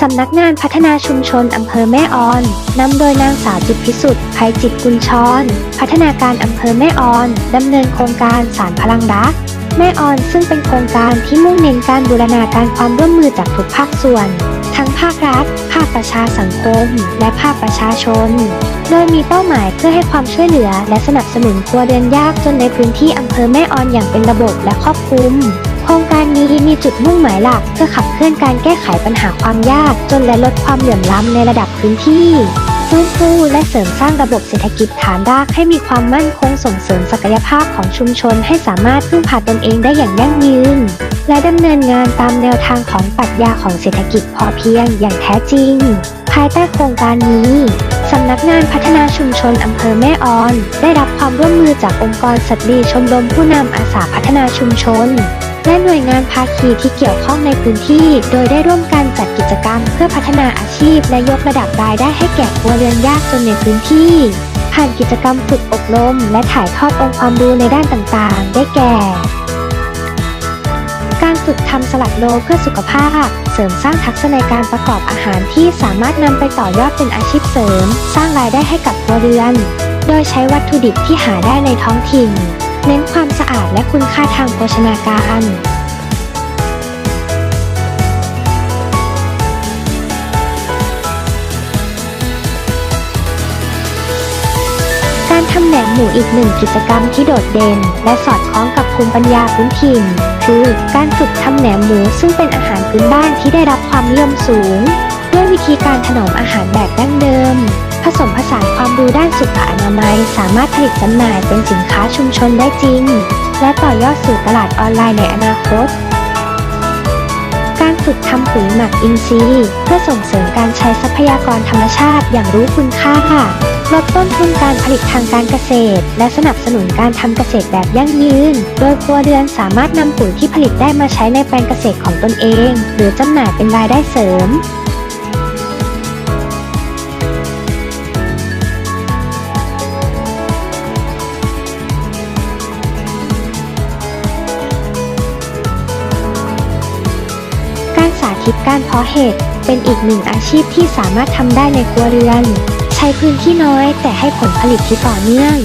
สำนักงานพัฒนาชุมชนอำเภอแม่ออน นำโดยนางสาวจิตพิสุทธิ์ภัยจิตกุลชร พัฒนาการอำเภอแม่ออน ดำเนินโครงการสารพลังรัก แม่ออนซึ่งเป็นโครงการที่มุ่งเน้นการบูรณาการความร่วมมือจากทุกภาคส่วน ทั้งภาครัฐ ภาคประชาสังคม และภาคประชาชน โดยมีเป้าหมายเพื่อให้ความช่วยเหลือ และสนับสนุนครัวเรือนยากจนในพื้นที่อำเภอแม่ออนอย่างเป็นระบบและครอบคลุม โครงการนี้มีจุดมุ่งหมายหลักเพื่อขับเคลื่อนการแก้ไขปัญหาความยากจนและลดความเหลื่อมล้ำในระดับพื้นที่ฟื้นฟูและเสริมสร้างระบบเศรษฐกิจฐานรากให้มีความมั่นคงส่งเสริมศักยภาพของชุมชนให้สามารถพึ่งพาตนเองได้อย่างยั่งยืน และดำเนินงานตามแนวทางของปรัชญาของเศรษฐกิจพอเพียงอย่างแท้จริง ภายใต้โครงการนี้สำนักงานพัฒนาชุมชนอำเภอแม่ออน ได้รับความร่วมมือจากองค์กรสตรีชมรมผู้นำอาสาพัฒนาชุมชน และหน่วยงานภาคีที่เกี่ยวข้องในพื้นที่ โดยได้ร่วมกันจัดกิจกรรม เพื่อพัฒนาอาชีพ และยกระดับรายได้ให้แก่ครัวเรือนยากจนในพื้นที่ ผ่านกิจกรรมฝึกอบรม และถ่ายทอดองค์ความรู้ในด้านต่างๆ ได้แก่ การฝึกทำสลัดโลเพื่อสุขภาพ เสริมสร้างทักษะในการประกอบอาหารที่สามารถนำไปต่อยอดเป็นอาชีพเสริม สร้างรายได้ให้กับครัวเรือน โดยใช้วัตถุดิบที่หาได้ในท้องถิ่น เน้นความสะอาดและคุณค่าทางโภชนาการการทำแหนมหมูอีกหนึ่งกิจกรรมที่โดดเด่น และสอดคล้องกับภูมิปัญญาพื้นถิ่น คือการฝึกทำแหนมหมูซึ่งเป็นอาหารพื้นบ้านที่ได้รับความนิยมสูง ด้วยวิธีการถนอมอาหารแบบดั้งเดิม ผสมผสานความรู้ด้านสุขอนามัย สามารถผลิตจำหน่ายเป็นสินค้าชุมชนได้จริง และต่อยอดสู่ตลาดออนไลน์ในอนาคต การฝึกทำปุ๋ยหมักอินทรีย์เพื่อส่งเสริมการใช้ทรัพยากรธรรมชาติอย่างรู้คุณค่าลดต้นทุนการผลิตทางการเกษตร และสนับสนุนการทำเกษตรแบบยั่งยืน โดยครัวเรือนสามารถนำปุ๋ยที่ผลิตได้มาใช้ในแปลงเกษตรของตนเอง หรือจำหน่ายเป็นรายได้เสริม การสาธิตการเพาะเห็ดเป็นอีกหนึ่งอาชีพที่สามารถทำได้ในครัวเรือน ใช้พื้นที่น้อยแต่ให้ผลผลิตที่ต่อเนื่อง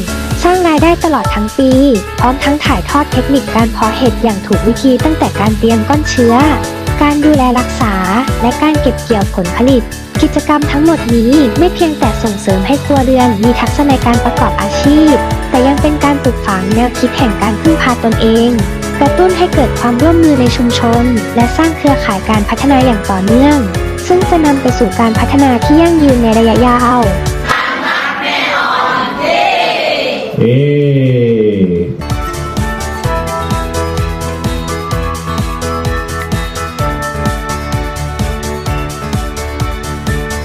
สร้างรายได้ตลอดทั้งปี พร้อมทั้งถ่ายทอดเทคนิคการเพาะเห็ดอย่างถูกวิธีตั้งแต่การเตรียมก้อนเชื้อ การดูแลรักษา และการเก็บเกี่ยวผลผลิต กิจกรรมทั้งหมดนี้ไม่เพียงแต่ส่งเสริมให้ครัวเรือนมีทักษะในการประกอบอาชีพ แต่ยังเป็นการปลูกฝังแนวคิดแห่งการพึ่งพาตนเอง กระตุ้นให้เกิดความร่วมมือในชุมชน และสร้างเครือข่ายการพัฒนาอย่างต่อเนื่อง ซึ่งจะนำไปสู่การพัฒนาที่ยั่งยืนในระยะยาวเอ